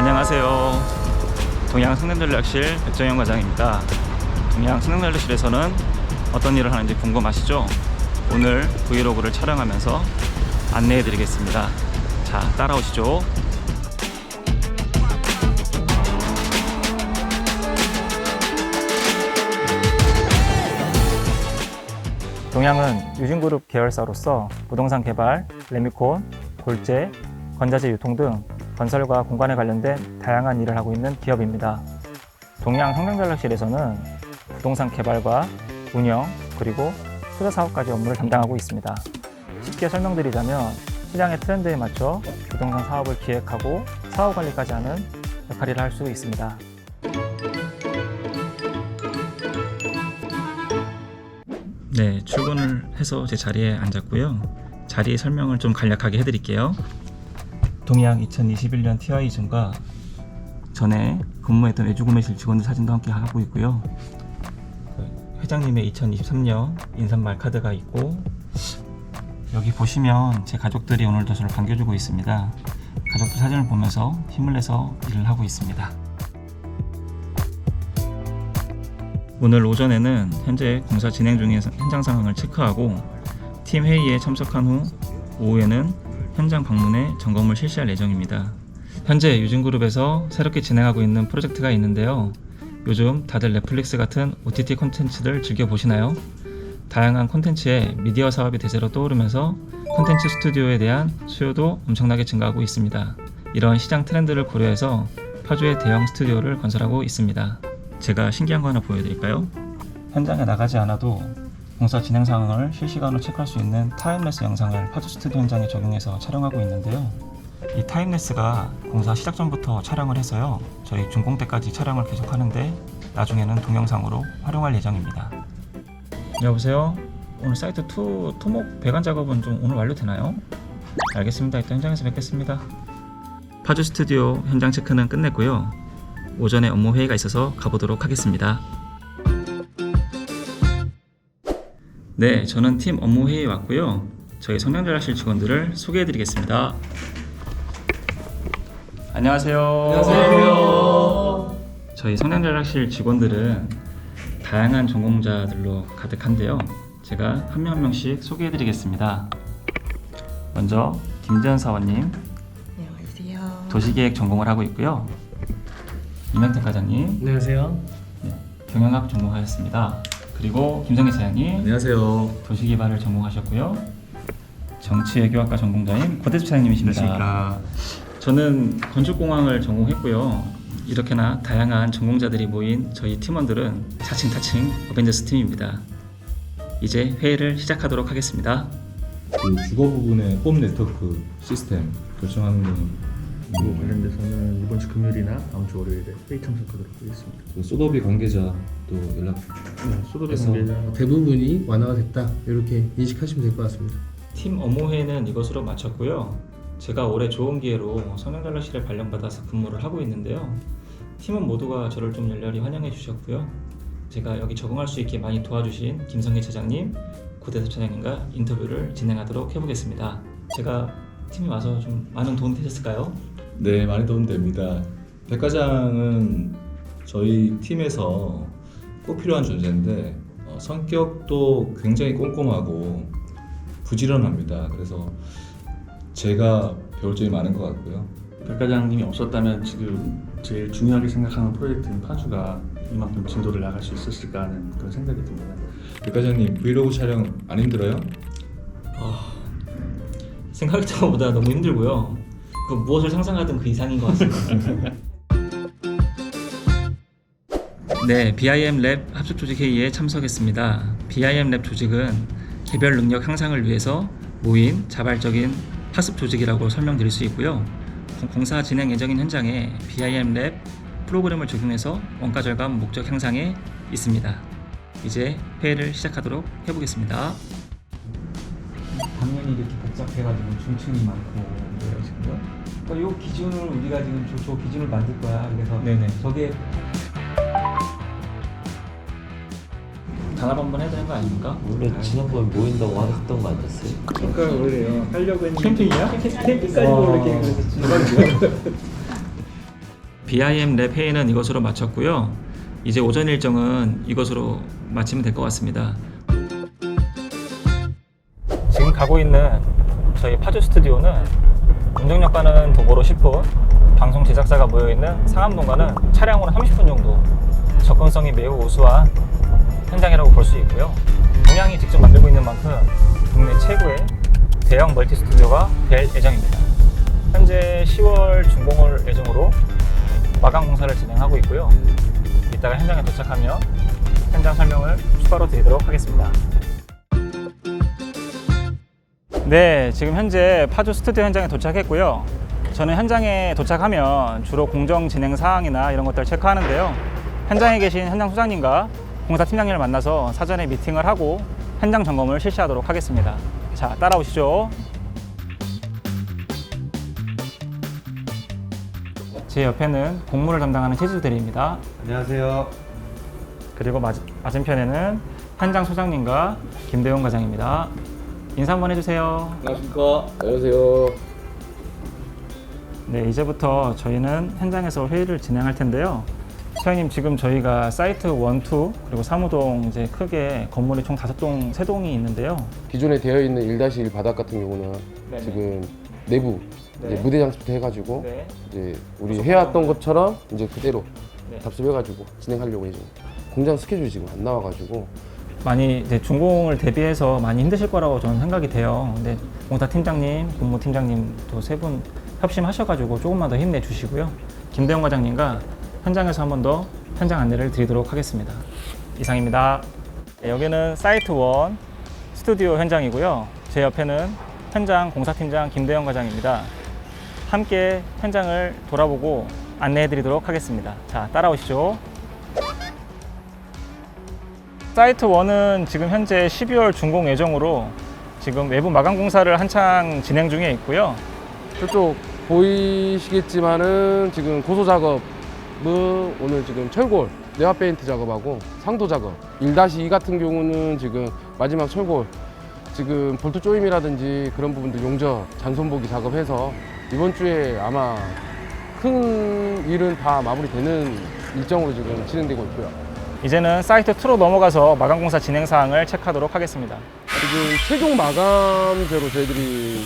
안녕하세요. 동양 성남전략실 백정현 과장입니다. 동양 성남전략실에서는 어떤 일을 하는지 궁금하시죠? 오늘 브이로그를 촬영하면서 안내해 드리겠습니다. 자, 따라오시죠. 동양은 유진그룹 계열사로서 부동산 개발, 레미콘, 골재, 건자재 유통 등 건설과 공간에 관련된 다양한 일을 하고 있는 기업입니다. 동양 성경전략실에서는 부동산 개발과 운영 그리고 투자 사업까지 업무를 담당하고 있습니다. 쉽게 설명드리자면 시장의 트렌드에 맞춰 부동산 사업을 기획하고 사업 관리까지 하는 역할을 할 수 있습니다. 네, 출근을 해서 제 자리에 앉았고요. 자리 설명을 좀 간략하게 해드릴게요. 동양 2021년 TI존과 전에 근무했던 외주구매실 직원들 사진도 함께 하고 있고요. 그 회장님의 2023년 인사말 카드가 있고 여기 보시면 제 가족들이 오늘도 저를 반겨주고 있습니다. 가족들 사진을 보면서 힘을 내서 일을 하고 있습니다. 오늘 오전에는 현재 공사 진행 중인 현장 상황을 체크하고 팀 회의에 참석한 후 오후에는 현장 방문해 점검을 실시할 예정입니다. 현재 유진그룹에서 새롭게 진행하고 있는 프로젝트가 있는데요. 요즘 다들 넷플릭스 같은 OTT 콘텐츠들 즐겨 보시나요? 다양한 콘텐츠의 미디어 사업이 대세로 떠오르면서 콘텐츠 스튜디오에 대한 수요도 엄청나게 증가하고 있습니다. 이런 시장 트렌드를 고려해서 파주에 대형 스튜디오를 건설하고 있습니다. 제가 신기한 거 하나 보여드릴까요? 현장에 나가지 않아도 공사 진행 상황을 실시간으로 체크할 수 있는 타임레스 영상을 파주 스튜디오 현장에 적용해서 촬영하고 있는데요. 이 타임레스가 공사 시작 전부터 촬영을 해서요. 저희 준공 때까지 촬영을 계속하는데 나중에는 동영상으로 활용할 예정입니다. 여보세요. 오늘 사이트 2 토목 배관 작업은 좀 오늘 완료되나요? 알겠습니다. 이따 현장에서 뵙겠습니다. 파주 스튜디오 현장 체크는 끝냈고요. 오전에 업무 회의가 있어서 가보도록 하겠습니다. 네, 저는 팀 업무 회의에 왔고요. 저희 성명전략실 직원들을 소개해 드리겠습니다. 안녕하세요. 안녕하세요. 저희 성명전략실 직원들은 다양한 전공자들로 가득한데요. 제가 한 명 한 명씩 소개해 드리겠습니다. 먼저 김지현 사원님 안녕하세요. 도시계획 전공을 하고 있고요. 이명택 과장님 안녕하세요. 네, 경영학 전공하셨습니다. 그리고 김성희 사장님 안녕하세요. 도시개발을 전공하셨고요. 정치외교학과 전공자인 고대수 사장님이십니다. 저는 건축공학을 전공했고요. 이렇게나 다양한 전공자들이 모인 저희 팀원들은 자칭 타칭 어벤져스 팀입니다. 이제 회의를 시작하도록 하겠습니다. 그 주거 부분의 홈 네트워크 시스템 결정하는 거는 그거 관련돼서는 이번 주 금요일이나 다음 주 월요일에 회의 참석하도록 하겠습니다. 그 소더비 관계자 또 연락 네, 소도배 그래서 관계자 대부분이 완화가 됐다 이렇게 인식하시면 될 것 같습니다. 팀 업무회는 이것으로 마쳤고요. 제가 올해 좋은 기회로 성형전략실에 발령받아서 근무를 하고 있는데요. 팀원 모두가 저를 좀 열렬히 환영해 주셨고요. 제가 여기 적응할 수 있게 많이 도와주신 김성희 차장님, 고대섭 차장님과 인터뷰를 진행하도록 해보겠습니다. 제가 팀에 와서 좀 많은 도움이 되셨을까요? 네 많이 도움 됩니다. 백 과장은 저희 팀에서 꼭 필요한 존재인데 어, 성격도 굉장히 꼼꼼하고 부지런합니다. 그래서 제가 배울 점이 많은 것 같고요. 백 과장님이 없었다면 지금 제일 중요하게 생각하는 프로젝트인 파주가 이만큼 진도를 나갈 수 있었을까 하는 그런 생각이 듭니다. 백 과장님 브이로그 촬영 안 힘들어요? 아, 생각했던 것보다 너무 힘들고요. 그 무엇을 상상하든 그 이상인 것 같습니다. 네, BIM 랩 합숙 조직 회의에 참석했습니다. BIM 랩 조직은 개별 능력 향상을 위해서 모인 자발적인 학습 조직이라고 설명드릴 수 있고요. 공- 공사 진행 예정인 현장에 BIM 랩 프로그램을 적용해서 원가 절감 목적 향상에 있습니다. 이제 회의를 시작하도록 해보겠습니다. 당연히 이렇게 복잡해가지고 중층이 많고 그래요 지금. 그러니까 요 기준을 우리가 지금 저, 저 기준을 만들 거야. 그래서 네네. 저게 단합 한번 해야 되는 거 아닙니까? 원래 지난번에 모인다고 하셨던 거 아니었어요? 그러니까 원래요 하려고 했는데 캠핑이야? 캠핑까지 원래 계획을 했었지. BIM 랩 회의는 이것으로 마쳤고요. 이제 오전 일정은 이것으로 마치면 될 것 같습니다. 지금 가고 있는 저희 파주 스튜디오는 운정역과는 도보로 10분, 방송 제작사가 모여있는 상암동과는 차량으로 30분 정도 접근성이 매우 우수한 현장이라고 볼 수 있고요. 동양이 직접 만들고 있는 만큼 국내 최고의 대형 멀티 스튜디오가 될 예정입니다. 현재 10월 준공을 예정으로 마감 공사를 진행하고 있고요. 이따가 현장에 도착하면 현장 설명을 추가로 드리도록 하겠습니다. 네, 지금 현재 파주 스튜디오 현장에 도착했고요. 저는 현장에 도착하면 주로 공정 진행 사항이나 이런 것들을 체크하는데요. 현장에 계신 현장 소장님과 공사 팀장님을 만나서 사전에 미팅을 하고 현장 점검을 실시하도록 하겠습니다. 자, 따라오시죠. 제 옆에는 공무를 담당하는 최지들입니다. 안녕하세요. 그리고 맞, 맞은편에는 현장 소장님과 김대용 과장입니다. 인사 한번 해주세요. 안녕하십니까. 안녕하세요. 네, 이제부터 저희는 현장에서 회의를 진행할 텐데요. 소장님 지금 저희가 사이트 1, 2 그리고 사무동 이제 크게 건물이 총 다섯 동, 세 동이 있는데요. 기존에 되어 있는 1-1 바닥 같은 경우는 네네. 지금 내부 네. 이제 무대 장치부터 해가지고 네. 이제 우리 해왔던 것처럼 이제 그대로 네. 답습해가지고 진행하려고 해죠. 공장 스케줄이 지금 안 나와가지고 많이 이제 준공을 대비해서 많이 힘드실 거라고 저는 생각이 돼요. 근데 공사 팀장님, 공무 팀장님도 세 분 협심하셔가지고 조금만 더 힘내 주시고요. 김대영 과장님과 현장에서 한 번 더 현장 안내를 드리도록 하겠습니다. 이상입니다. 네, 여기는 사이트 1 스튜디오 현장이고요. 제 옆에는 현장 공사팀장 김대영 과장입니다. 함께 현장을 돌아보고 안내해 드리도록 하겠습니다. 자, 따라오시죠. 사이트 1은 지금 현재 12월 준공 예정으로 지금 외부 마감 공사를 한창 진행 중에 있고요. 저쪽 보이시겠지만은 지금 고소 작업은 오늘 지금 철골 내화 페인트 작업하고 상도 작업 1-2 같은 경우는 지금 마지막 철골 지금 볼트 조임이라든지 그런 부분들 용접 잔손보기 작업해서 이번 주에 아마 큰 일은 다 마무리되는 일정으로 지금 진행되고 있고요. 이제는 사이트 2로 넘어가서 마감 공사 진행 사항을 체크하도록 하겠습니다. 지금 최종 마감재로 저희들이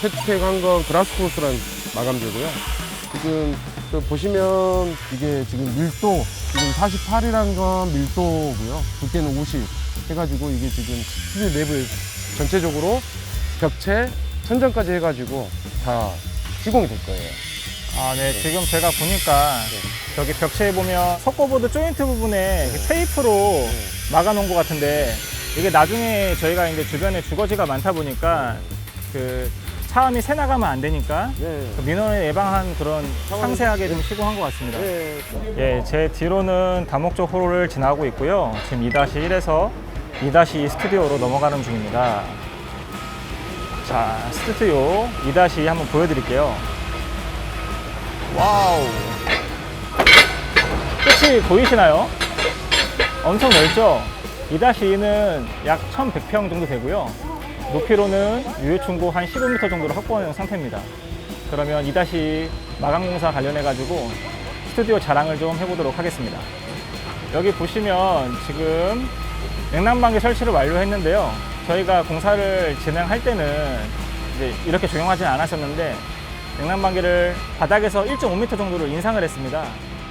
채택한 건 그라스코스라는 마감재고요. 지금 저 보시면 이게 지금 밀도 지금 48이라는 건 밀도고요. 두께는 50 해가지고 이게 지금 스튜디오 내부에 전체적으로 벽체, 천장까지 해가지고 다 시공이 될 거예요. 아, 네. 지금 제가 보니까 저기 벽체에 보면 석고보드 조인트 부분에 이렇게 테이프로 막아놓은 것 같은데 이게 나중에 저희가 이제 주변에 주거지가 많다 보니까 그 차음이 새 나가면 안 되니까 네. 그 민원을 예방한 그런 상세하게 좀 시공한 것 같습니다. 예, 제 뒤로는 다목적 호로를 지나고 있고요. 지금 2-1에서 2-2 스튜디오로 넘어가는 중입니다. 자, 스튜디오 2-2 한번 보여드릴게요. 와우. 끝이 보이시나요? 엄청 넓죠? 2-2는 약 1100평 정도 되고요. 높이로는 유효충고 한 15m 정도로 확보하는 상태입니다. 그러면 2-2 마감공사 관련해 가지고 스튜디오 자랑을 좀 해보도록 하겠습니다. 여기 보시면 지금 냉난방기 설치를 완료했는데요. 저희가 공사를 진행할 때는 이제 이렇게 조용하지는 않았었는데 냉난방기를 바닥에서 1.5m 정도를 인상을 했습니다.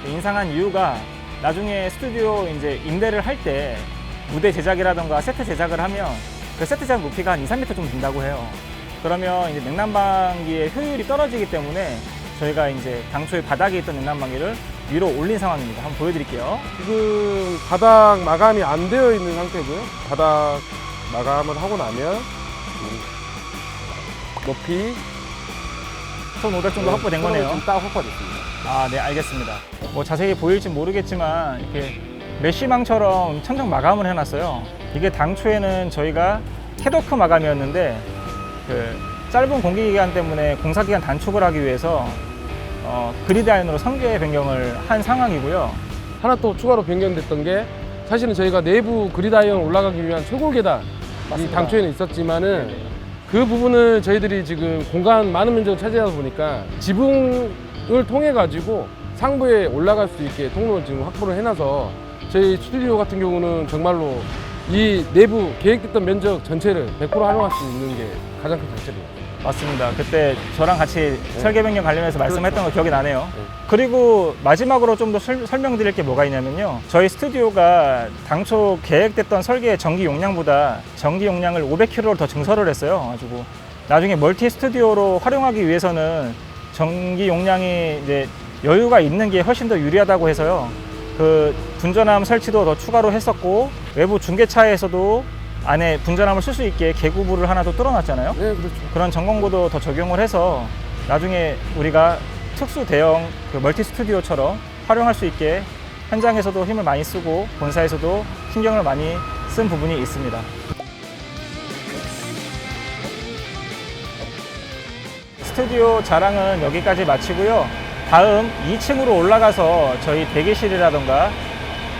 인상한 이유가 나중에 스튜디오 이제 임대를 할 때 무대 제작이라던가 세트 제작을 하면 그 세트 제작 높이가 한 2, 3m 정도 된다고 해요. 그러면 이제 냉난방기의 효율이 떨어지기 때문에 저희가 이제 당초에 바닥에 있던 냉난방기를 위로 올린 상황입니다. 한번 보여드릴게요. 지금 바닥 마감이 안 되어 있는 상태고요. 바닥 마감을 하고 나면 음, 높이 1,500 정도 확보된 거네요. 지금 딱 확보됐습니다. 아, 네, 알겠습니다. 뭐 자세히 보일지 모르겠지만 이렇게 메쉬망처럼 천장 마감을 해놨어요. 이게 당초에는 저희가 캐도크 마감이었는데 그 짧은 공기 기간 때문에 공사 기간 단축을 하기 위해서 어, 그리드 아이언으로 성계 변경을 한 상황이고요. 하나 또 추가로 변경됐던 게 사실은 저희가 내부 그리다이언 올라가기 위한 최고 계단 이 맞습니다. 당초에는 있었지만은 그 부분을 저희들이 지금 공간 많은 면적을 차지하다 보니까 지붕 을 통해 가지고 상부에 올라갈 수 있게 통로를 지금 확보를 해놔서 저희 스튜디오 같은 경우는 정말로 이 내부 계획됐던 면적 전체를 100% 활용할 수 있는 게 가장 큰 장점입니다. 맞습니다. 그때 저랑 같이 설계 변경 관련해서 말씀했던 거 기억이 나네요. 네. 그리고 마지막으로 좀 더 설명드릴 게 뭐가 있냐면요. 저희 스튜디오가 당초 계획됐던 설계의 전기 용량보다 전기 용량을 500kW로 더 증설을 했어요. 가지고 나중에 멀티 스튜디오로 활용하기 위해서는 전기 용량이 이제 여유가 있는 게 훨씬 더 유리하다고 해서요. 그 분전함 설치도 더 추가로 했었고 외부 중계차에서도 안에 분전함을 쓸 수 있게 개구부를 하나 더 뚫어놨잖아요. 네, 그렇죠. 그런 전공고도 더 적용을 해서 나중에 우리가 특수 대형 그 멀티 스튜디오처럼 활용할 수 있게 현장에서도 힘을 많이 쓰고 본사에서도 신경을 많이 쓴 부분이 있습니다. 스튜디오 자랑은 여기까지 마치고요. 다음 2층으로 올라가서 저희 대기실이라던가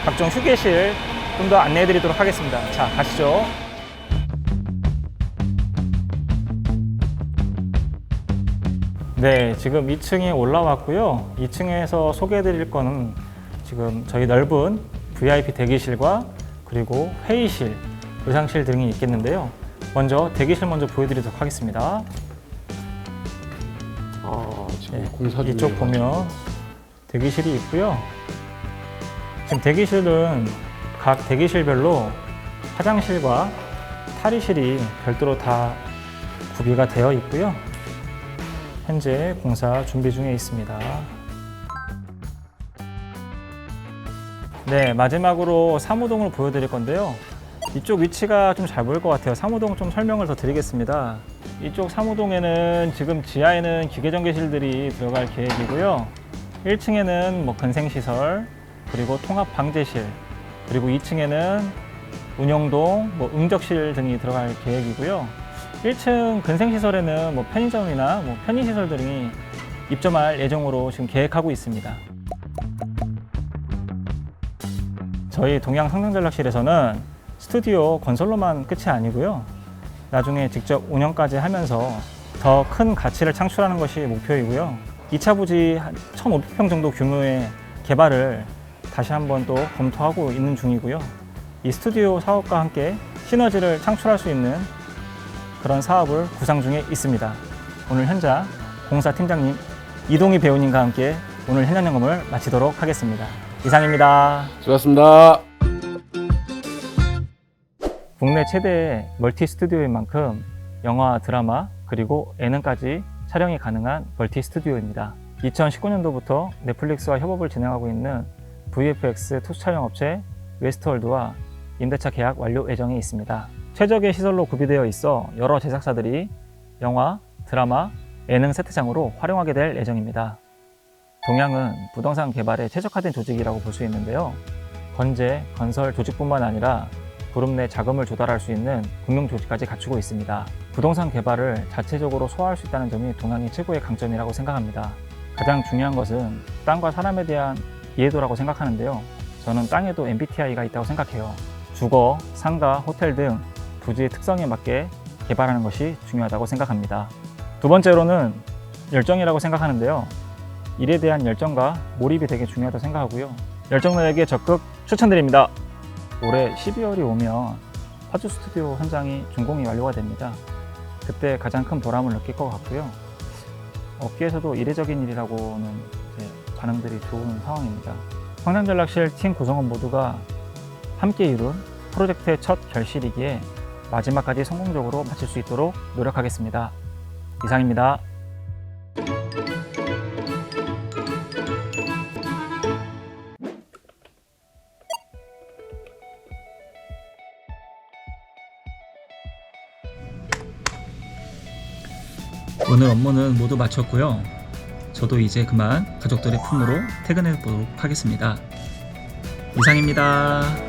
각종 휴게실 좀 더 안내해 드리도록 하겠습니다. 자, 가시죠. 네, 지금 2층에 올라왔고요. 2층에서 소개해 드릴 거는 지금 저희 넓은 VIP 대기실과 그리고 회의실, 의상실 등이 있겠는데요. 먼저 대기실 먼저 보여드리도록 하겠습니다. 아, 지금 네, 공사 중에 이쪽 보면 대기실이 있고요. 지금 대기실은 각 대기실별로 화장실과 탈의실이 별도로 다 구비가 되어 있고요. 현재 공사 준비 중에 있습니다. 네, 마지막으로 사무동을 보여드릴 건데요. 이쪽 위치가 좀 잘 보일 것 같아요. 사무동 좀 설명을 더 드리겠습니다. 이쪽 사무동에는 지금 지하에는 기계전기실들이 들어갈 계획이고요. 1층에는 뭐 건생시설, 그리고 통합방제실, 그리고 2층에는 운영동, 뭐 응접실 등이 들어갈 계획이고요. 1층 근생시설에는 뭐 편의점이나 뭐 편의시설 등이 입점할 예정으로 지금 계획하고 있습니다. 저희 동양 상상전략실에서는 스튜디오 건설로만 끝이 아니고요. 나중에 직접 운영까지 하면서 더 큰 가치를 창출하는 것이 목표이고요. 2차 부지 한 1,500평 정도 규모의 개발을 다시 한번 또 검토하고 있는 중이고요. 이 스튜디오 사업과 함께 시너지를 창출할 수 있는 그런 사업을 구상 중에 있습니다. 오늘 현장 공사 팀장님 이동희 배우님과 함께 오늘 현장 점검을 마치도록 하겠습니다. 이상입니다. 수고하셨습니다. 국내 최대의 멀티 스튜디오인 만큼 영화, 드라마, 그리고 예능까지 촬영이 가능한 멀티 스튜디오입니다. 2019년도부터 넷플릭스와 협업을 진행하고 있는 VFX 투수 촬영 업체 웨스트월드와 임대차 계약 완료 예정에 있습니다. 최적의 시설로 구비되어 있어 여러 제작사들이 영화, 드라마, 예능 세트장으로 활용하게 될 예정입니다. 동양은 부동산 개발에 최적화된 조직이라고 볼 수 있는데요. 건재, 건설 조직뿐만 아니라 그룹 내 자금을 조달할 수 있는 금융 조직까지 갖추고 있습니다. 부동산 개발을 자체적으로 소화할 수 있다는 점이 동양의 최고의 강점이라고 생각합니다. 가장 중요한 것은 땅과 사람에 대한 이해도라고 생각하는데요. 저는 땅에도 MBTI가 있다고 생각해요. 주거, 상가, 호텔 등 부지의 특성에 맞게 개발하는 것이 중요하다고 생각합니다. 두 번째로는 열정이라고 생각하는데요. 일에 대한 열정과 몰입이 되게 중요하다고 생각하고요. 열정러에게 적극 추천드립니다. 올해 12월이 오면 파주 스튜디오 현장이 준공이 완료가 됩니다. 그때 가장 큰 보람을 느낄 것 같고요. 업계에서도 이례적인 일이라고는 반응들이 좋은 상황입니다. 황남전략실 팀 구성원 모두가 함께 이룬 프로젝트의 첫 결실이기에 마지막까지 성공적으로 마칠 수 있도록 노력하겠습니다. 이상입니다. 오늘 업무는 모두 마쳤고요. 저도 이제 그만 가족들의 품으로 퇴근해 보도록 하겠습니다. 이상입니다.